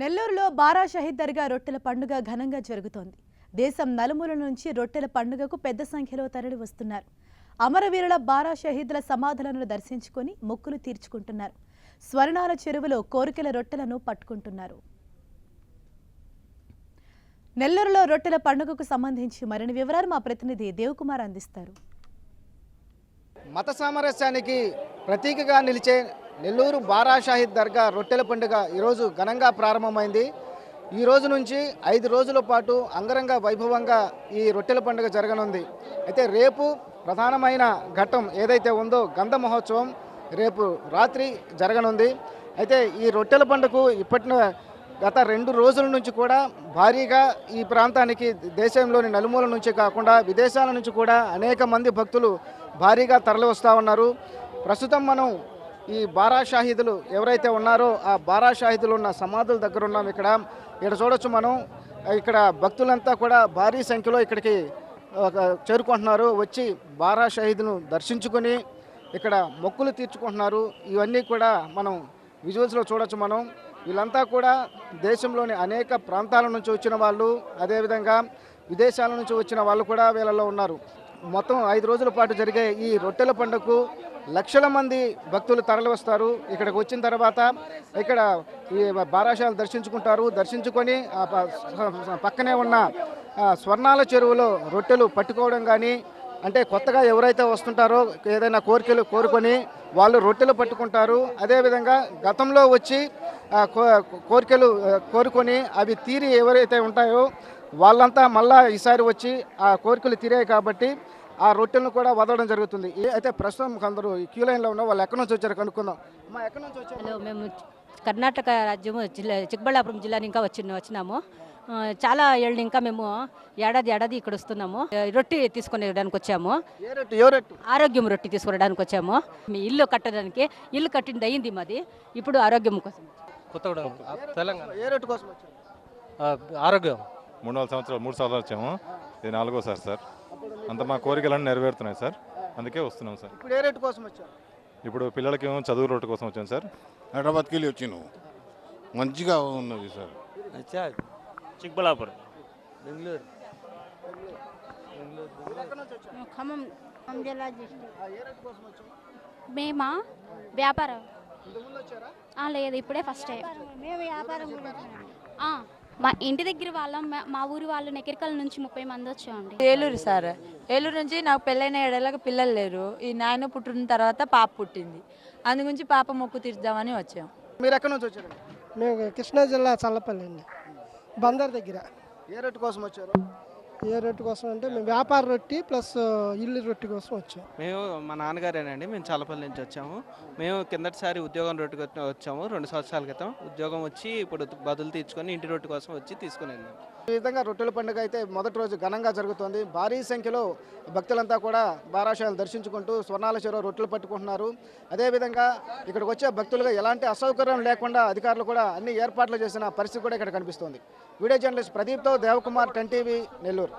నెల్లూరులో బారా షహీద్ దర్గా రొట్టెల పండుగ ఘనంగా జరుగుతోంది. దేశం నలుమూల నుంచి రొట్టెల పండుగకు పెద్ద సంఖ్యలో తరలి వస్తున్నారు. అమరవీరుల బారా షహీద్ల సమాధులను దర్శించుకొని మొక్కులు తీర్చుకుంటున్నారు. స్వర్ణాల చెరువులో కోరికల రొట్టెలను పట్టుకుంటున్నారు. నెల్లూరులో రొట్టెల పండుగకు సంబంధించి మరిన్ని వివరాలు మా ప్రతినిధి దేవకుమార్ అందిస్తారు. మత సామరస్యానికి ప్రతీకగా నిలిచే నెల్లూరు బారా షాహిద్ దర్గా రొట్టెల పండుగ ఈరోజు ఘనంగా ప్రారంభమైంది. ఈ రోజు నుంచి ఐదు రోజుల పాటు అంగరంగ వైభవంగా ఈ రొట్టెల పండుగ జరగనుంది. అయితే రేపు ప్రధానమైన ఘట్టం ఏదైతే ఉందో గంధ మహోత్సవం రేపు రాత్రి జరగనుంది. అయితే ఈ రొట్టెల పండుగకు ఇప్పటిన గత రెండు రోజుల నుంచి కూడా భారీగా ఈ ప్రాంతానికి దేశంలోని నలుమూల నుంచి కాకుండా విదేశాల నుంచి కూడా అనేక మంది భక్తులు భారీగా తరలి వస్తూ ఉన్నారు. ప్రస్తుతం మనం ఈ బారాషాహీదులు ఎవరైతే ఉన్నారో ఆ బారాషాహీదులు ఉన్న సమాధుల దగ్గర ఉన్నాం ఇక్కడ. ఇక్కడ చూడొచ్చు మనం. ఇక్కడ భక్తులంతా కూడా భారీ సంఖ్యలో ఇక్కడికి ఒక చేరుకుంటున్నారు. వచ్చి బారా షహీదును దర్శించుకొని ఇక్కడ మొక్కులు తీర్చుకుంటున్నారు. ఇవన్నీ కూడా మనం విజువల్స్లో చూడొచ్చు మనం. వీళ్ళంతా కూడా దేశంలోని అనేక ప్రాంతాల నుంచి వచ్చిన వాళ్ళు అదేవిధంగా విదేశాల నుంచి వచ్చిన వాళ్ళు కూడా వీళ్ళలో ఉన్నారు. మొత్తం ఐదు రోజుల పాటు జరిగే ఈ రొట్టెల పండుగకు లక్షల మంది భక్తులు తరలి వస్తారు ఇక్కడికి వచ్చిన తర్వాత ఇక్కడ ఈ బారాశాలు దర్శించుకుంటారు. దర్శించుకొని పక్కనే ఉన్న స్వర్ణాల చెరువులో రొట్టెలు పట్టుకోవడం కానీ అంటే కొత్తగా ఎవరైతే వస్తుంటారో ఏదైనా కోరికలు కోరుకొని వాళ్ళు రొట్టెలు పట్టుకుంటారు. అదేవిధంగా గతంలో వచ్చి కో- కోరికలు కోరుకొని అవి తీరి ఎవరైతే ఉంటాయో వాళ్ళంతా మళ్ళా ఈసారి వచ్చి ఆ కోరికలు తీరాయి కాబట్టి ఆ రొట్టెలను కూడా వదలడం జరుగుతుంది. ఏ- అయితే ప్రస్తుతం కొందరు ఈ క్యూ లైన్లో ఉన్న వాళ్ళు ఎక్కడి నుంచి వచ్చారు కనుక్కుందాం. అమ్మా ఎక్కడి నుంచి వచ్చారు? హలో మేము కర్ణాటక రాజ్యము జిల్లా చిక్కబళ్ళాపురం జిల్లా ఇంకా వచ్చిన వచ్చినాము. చాలా ఏళ్ళు ఇంకా మేము ఏడాది ఏడాది ఇక్కడ వస్తున్నాము. రొట్టి తీసుకునేడానికి వచ్చాము. ఏ రొట్టె? ఏ రొట్టె? ఆరోగ్యం రొట్టి తీసుకునడానికి వచ్చాము. మీ ఇల్లు కట్టడానికి ఇల్లు కట్టింది అయింది మాది. ఇప్పుడు ఆరోగ్యం కోసం కొత్తగూడెం తెలంగాణ. ఏ రొట్టె కోసం వచ్చారు? ఆ, ఆరోగ్యం. మూడు నాలుగు సంవత్సరాలు మూడు సంవత్సరాలు వచ్చాము. ఇది నాలుగోసారి సార్. అంత మా కోరికలన్నీ నెరవేరుతున్నాయి సార్. అందుకే వస్తున్నాం సార్. ఇప్పుడు ఏ రొట్టె కోసం వచ్చారు ఇప్పుడు పిల్లలకి ఏమో చదువు రోడ్డు కోసం వచ్చాం సార్. హైదరాబాద్కి వెళ్ళి వచ్చినావు మంచిగా ఉన్నది సార్. చిక్బలాపురం బెంగళూరు. ఖమ్మం ఖమ్మం జిల్లా డిస్ట్రిక్ట్ ఆ, ఏ రొట్టె కోసం వచ్చారు మేమా? వ్యాపారం. ఇంతకుముందు వచ్చారా? ఆ, లేదు ఇప్పుడే ఫస్ట్ టైం మేము వ్యాపారం. ఆ, మా ఇంటి దగ్గర వాళ్ళం మా- మా ఊరి వాళ్ళు నెకిరికల నుంచి ముప్పై మంది వచ్చామండి. ఏలూరు సార్. ఏలూరు నుంచి నాకు పెళ్ళైన ఏడేళ్ళకి పిల్లలు లేరు. ఈ నాయన పుట్టిన తర్వాత పాప పుట్టింది. అందు గురించి పాప మొక్కు తీర్దామని వచ్చాం. మీరు ఎక్కడి నుంచి వచ్చారు? మేము కృష్ణా జిల్లా చల్లపల్లి అండి. బందర్ దగ్గర. ఏ రొట్టె కోసం వచ్చారు? ఏ రొట్టె కోసం అంటే మేము వ్యాపార రొట్టి ప్లస్ ఇల్లు రొట్టె కోసం వచ్చాం. మేము మా నాన్నగారేనండి మేము చల్లపల్లి నుంచి వచ్చాము. మేము కిందటిసారి ఉద్యోగం రొట్టు కొట్టి వచ్చాము. రెండు సంవత్సరాల క్రితం ఉద్యోగం వచ్చి ఇప్పుడు బదులు తీర్చుకొని ఇంటి రొట్టు కోసం వచ్చి తీసుకుని వెళ్ళాము ఈ విధంగా రొట్టెల పండుగ అయితే మొదటి రోజు ఘనంగా జరుగుతోంది. భారీ సంఖ్యలో భక్తులంతా కూడా బారాశాలను దర్శించుకుంటూ స్వర్ణాల చెరువు రొట్టెలు పట్టుకుంటున్నారు. అదేవిధంగా ఇక్కడికి వచ్చే భక్తులుగా ఎలాంటి అసౌకర్యం లేకుండా అధికారులు కూడా అన్ని ఏర్పాట్లు చేసిన పరిస్థితి కూడా ఇక్కడ కనిపిస్తోంది. వీడియో జర్నలిస్ట్ ప్రదీప్తో దేవకుమార్ టెన్ టీవీ నెల్లూరు.